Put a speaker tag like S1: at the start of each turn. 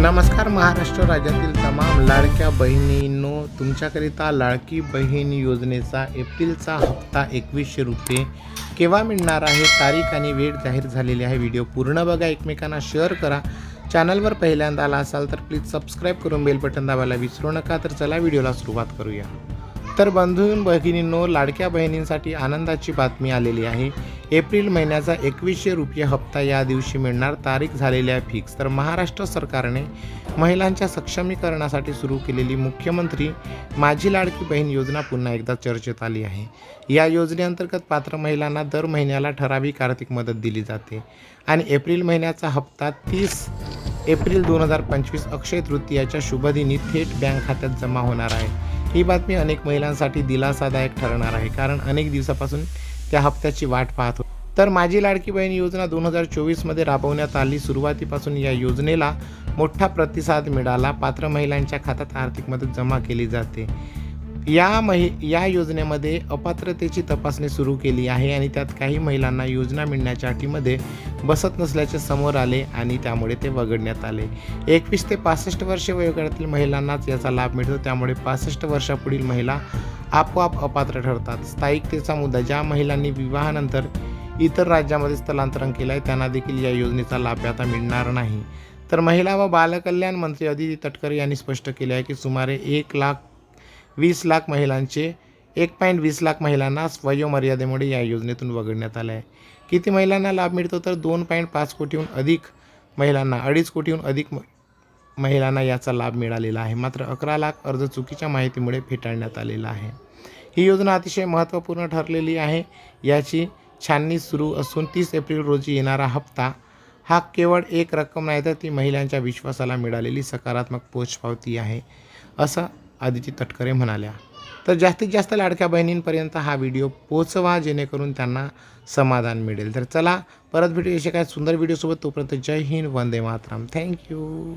S1: नमस्कार महाराष्ट्र राज्यातील तमाम लाडक्या बहिणींनो. तुमच्याकरिता लाडकी बहीण योजनेचा एप्रिलचा हप्ता एकवीसशे रुपये केव्हा मिळणार आहे? तारीख आणि वेळ जाहीर झालेली आहे. व्हिडिओ पूर्ण बघा एकमेकांना शेअर करा. चॅनलवर पहिल्यांदा आला असाल तर प्लीज सबस्क्राईब करून बेल बटन दाबायला विसरू नका. तर चला व्हिडिओला सुरुवात करूया. तर बंधून भगिनींनो लाडक्या बहिणींसाठी आनंदाची बातमी आलेली आहे. एप्रिल महिन्याचा एकवीसशे रुपये हप्ता या दिवशी मिळणार तारीख झालेली आहे फिक्स तर महाराष्ट्र सरकारने महिलांच्या सक्षमीकरणासाठी सुरू केलेली मुख्यमंत्री माझी लाडकी बहीण योजना पुन्हा एकदा चर्चेत आली आहे. या योजनेअंतर्गत पात्र महिलांना दर महिन्याला ठराविक आर्थिक मदत दिली जाते आणि एप्रिल महिन्याचा हप्ता तीस एप्रिल दोन हजार पंचवीस अक्षय तृतीयाच्या शुभदिनी थेट बँक खात्यात जमा होणार आहे. ही बातमी अनेक महिलांसाठी दिलासादायक ठरणार आहे कारण अनेक दिवसापासून त्या हप्त्याची वाट पाहत तर माझी लाडकी बहीण योजना दोन हजार चोवीसमध्ये राबवण्यात आली. सुरुवातीपासून या योजनेला मोठा प्रतिसाद मिळाला. पात्र महिलांच्या खात्यात आर्थिक मदत जमा केली जाते. या महि या योजनेमध्ये अपात्रतेची तपासणी सुरू केली आहे आणि त्यात काही महिलांना योजना मिळण्याच्या अटीमध्ये बसत नसल्याचे समोर आले आणि त्यामुळे ते वगळण्यात आले. एकवीस ते पासष्ट वर्षे वयोगटातील महिलांनाच याचा लाभ मिळतो. त्यामुळे पासष्ट वर्षापुढील महिला आपोआप अपात्र ठरतात. स्थायिकतेचा मुद्दा ज्या महिलांनी विवाहानंतर इतर राज्यामध्ये स्थलांतरण केलं आहे त्यांना देखील या योजनेचा लाभ आता मिळणार नाही. तर महिला व बालकल्याण मंत्री अदिती तटकरे यांनी स्पष्ट केले आहे की सुमारे एक लाख वीस लाख महिलांचे एक पॉईंट वीस लाख महिलांना वयोमर्यादेमुळे या योजनेतून वगळण्यात आलं आहे किती महिलांना लाभ मिळतो तर दोन पॉईंट पाच कोटीहून अधिक महिलांना अडीच कोटीहून अधिक म- महिलांना याचा लाभ मिळालेला आहे. मात्र अकरा लाख अर्ज चुकीच्या माहितीमुळे फेटाळण्यात आलेला आहे. ही योजना अतिशय महत्त्वपूर्ण ठरलेली आहे. याची छाननी सुरू असून तीस एप्रिल रोजी येणारा हप्ता हा केवळ एक रक्कम नाही तर ती महिलांच्या विश्वासाला मिळालेली सकारात्मक पोचपावती आहे. असं आदिती तटकरे म्हणाल्या. तर जास्तीत जास्त लाडक्या बहिणींपर्यंत हा व्हिडिओ पोचवा जेणेकरून त्यांना समाधान मिळेल. तर चला परत भेटू अशा काय सुंदर व्हिडिओसोबत. तोपर्यंत जय हिंद वंदे मातरम. Thank you